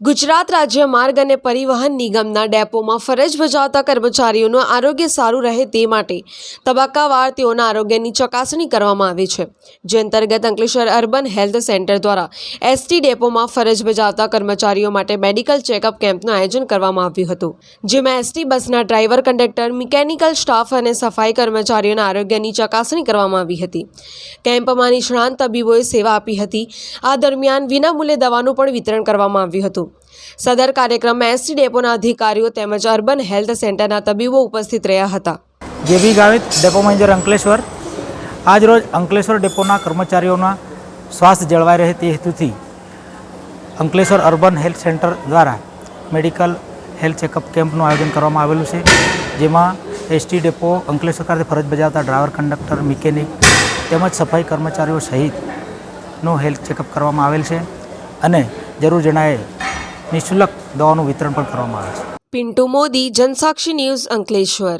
ગુજરાત રાજ્ય માર્ગ અને પરિવહન નિગમના ડેપોમાં ફરજ બજાવતા કર્મચારીઓનું આરોગ્ય સારું રહે તે માટે તબક્કાવાર તેઓના આરોગ્યની ચકાસણી કરવામાં આવી છે. જે અંતર્ગત અંકલેશ્વર અર્બન હેલ્થ સેન્ટર દ્વારા એસટી ડેપોમાં ફરજ બજાવતા કર્મચારીઓ માટે મેડિકલ ચેકઅપ કેમ્પનું આયોજન કરવામાં આવ્યું હતું. જેમાં એસટી બસના ડ્રાઈવર, કંડક્ટર, મિકેનિકલ સ્ટાફ અને સફાઈ કર્મચારીઓના આરોગ્યની ચકાસણી કરવામાં આવી હતી. કેમ્પમાં નિષ્ણાંત તબીબોએ સેવા આપી હતી. આ દરમિયાન વિનામૂલ્યે દવાનું પણ વિતરણ કરવામાં આવ્યું હતું. સદર કાર્યક્રમમાં એસટી ડેપોના અધિકારીઓ તેમજ અર્બન હેલ્થ સેન્ટરના તબીબો ઉપસ્થિત રહ્યા હતા. JB Gavit depot manager Ankleshwar આજરોજ અંકલેશ્વર ડેપોના કર્મચારીઓના સ્વાસ્થ્ય જળવાઈ રહે તે હેતુથી અંકલેશ્વર અર્બન હેલ્થ સેન્ટર દ્વારા મેડિકલ હેલ્થ ચેકઅપ કેમ્પનું આયોજન કરવામાં આવેલું છે, જેમાં એસટી ડેપો અંકલેશ્વર ખાતે ફરજ બજાવતા ડ્રાઈવર કંડક્ટર, મિકેનિક તેમજ સફાઈ કર્મચારીઓ સહિતનું હેલ્થ ચેકઅપ કરવામાં આવેલ છે અને જરૂર જણાયે નિઃશુલ્ક દવાનું વિતરણ પણ કરવામાં આવે છે. પિન્ટુ મોદી જનસાક્ષી ન્યૂઝ અંકલેશ્વર.